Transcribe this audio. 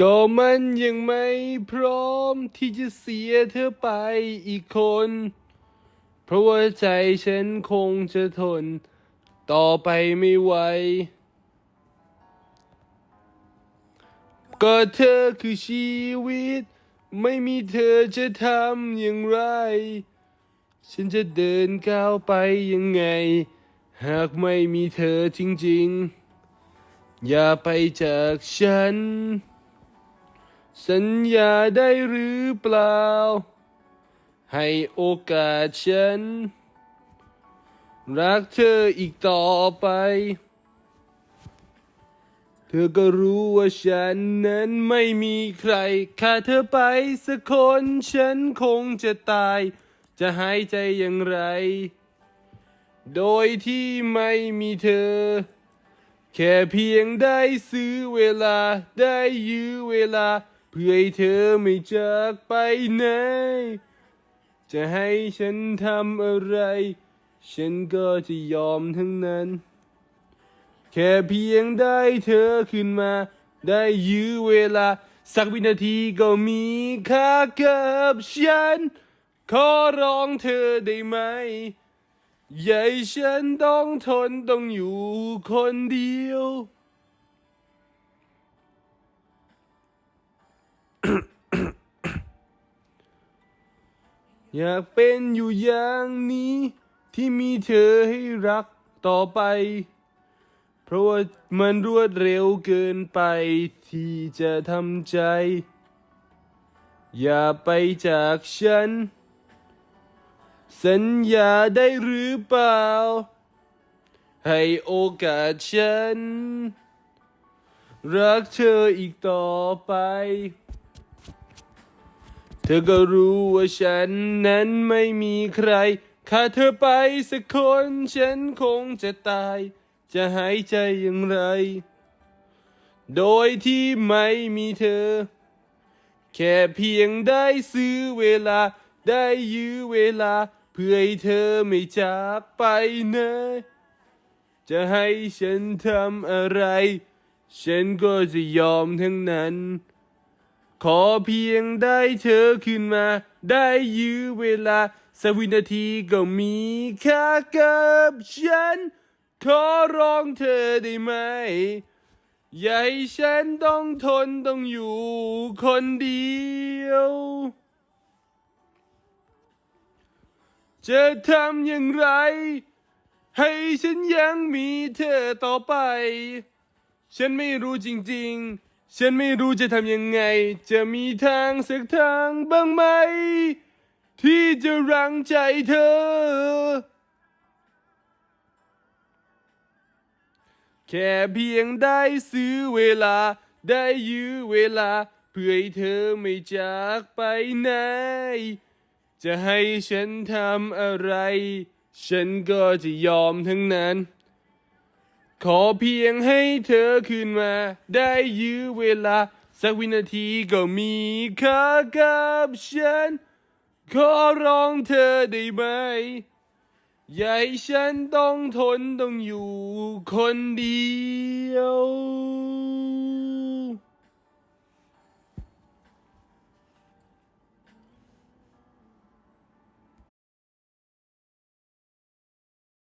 ก็มันยังไม่พร้อมที่จะเสียเธอไปอีกคน เพราะว่าใจฉันคงจะทน ต่อไปไม่ไหว ก็เธอคือชีวิต ไม่มีเธอจะทำอย่างไร ฉันจะเดินก้าวไปยังไง หากไม่มีเธอจริงๆ อย่าไปจากฉัน สัญญาได้หรือเปล่า ให้โอกาสฉัน รักเธออีกต่อไป เธอก็รู้ว่าฉันนั้นไม่มีใครขาดเธอไปสักคนฉันคงจะตาย จะหายใจอย่างไร โดยที่ไม่มีเธอแค่เพียงได้ซื้อเวลาได้ยื้อเวลา พื่อให้เธอไม่จากไปไหน จะให้ฉันทำอะไร ฉันก็จะยอมทั้งนั้น แค่เพียงได้เธอขึ้นมา ได้ยื้อเวลา สักวินาทีก็มีค่ากับฉัน ขอร้องเธอได้ไหม ให้ฉันต้องทนต้องอยู่คนเดียว อยากเป็นอยู่อย่างนี้ ที่มีเธอให้รักต่อไป เพราะว่ามันรวดเร็วเกินไปที่จะทำใจ อย่าไปจากฉัน สัญญาได้หรือเปล่า ให้โอกาสฉัน รักเธออีกต่อไป ธอก็รู้ว่าฉันนั้นไม่มีใคร ขาดเธอไปสักคน ฉันคงจะตาย จะหายใจอย่างไร โดยที่ไม่มีเธอ แค่เพียงได้ซื้อเวลา ได้ยื้อเวลา เพื่อให้เธอไม่จากไปไหนจะให้ฉันทำอะไร ฉันก็จะยอมทั้งนั้น ขอเพียงได้เธอขึ้นมา ได้ยื้อเวลาสักวินาทีก็มีค่ากับฉัน ขอร้องเธอได้ไหม อย่าให้ฉันต้องทนต้องอยู่คนเดียว จะทำอย่างไร ให้ฉันยังมีเธอต่อไป ฉันไม่รู้จริง ๆ ฉันไม่รู้จะทำยังไง จะมีทางสักทางบ้างไหม ที่จะรังใจเธอ แค่เพียงได้ซื้อเวลา ได้ยื้อเวลา เพื่อให้เธอไม่จากไปไหน จะให้ฉันทำอะไร ฉันก็จะยอมทั้งนั้น ขอเพียงให้เธอขึ้นมา ได้ยื้อเวลา สักวินาทีก็มีค่ากับฉัน ขอร้องเธอได้ไหม อย่าให้ฉันต้องทนต้องอยู่คนเดียว